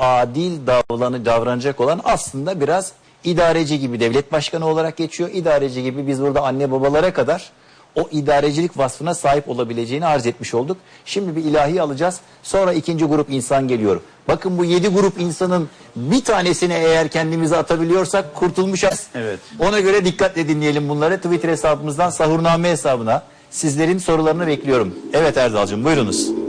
adil davranı, davranacak olan aslında biraz idareci gibi devlet başkanı olarak geçiyor. İdareci gibi biz burada anne babalara kadar o idarecilik vasfına sahip olabileceğini arz etmiş olduk. Şimdi bir ilahi alacağız. Sonra ikinci grup insan geliyor. Bakın bu yedi grup insanın bir tanesini eğer kendimize atabiliyorsak kurtulmuşuz. Evet. Ona göre dikkatle dinleyelim bunları. Twitter hesabımızdan Sahurname hesabına sizlerin sorularını bekliyorum. Evet Erdal'cığım buyurunuz.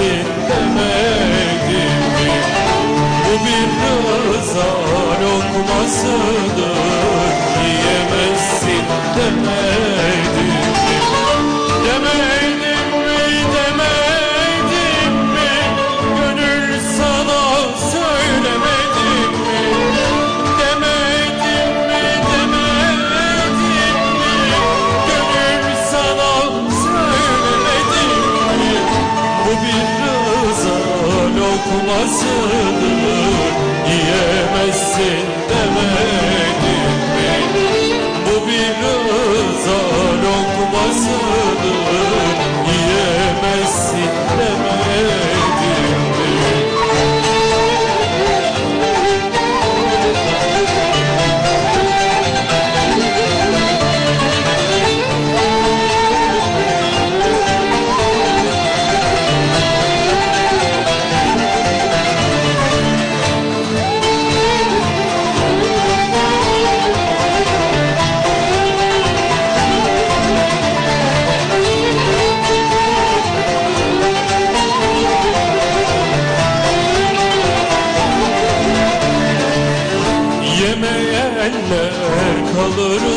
Yiyemezsin demedim mi? Bu bir rıza lokmasıdır lokmasıdır Yiyemezsin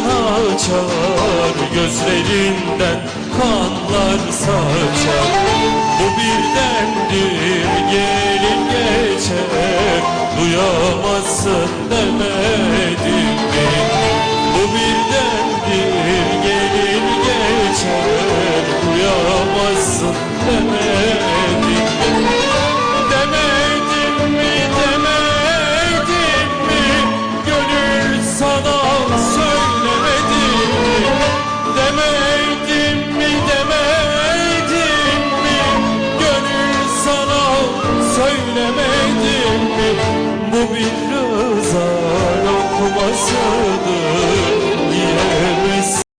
açar Gözlerinden kanlar saçar Bu birdendir gelip geçer Duyamazsın demedim mi? Bu birdendir gelip geçer Duyamazsın demedim Devuélveme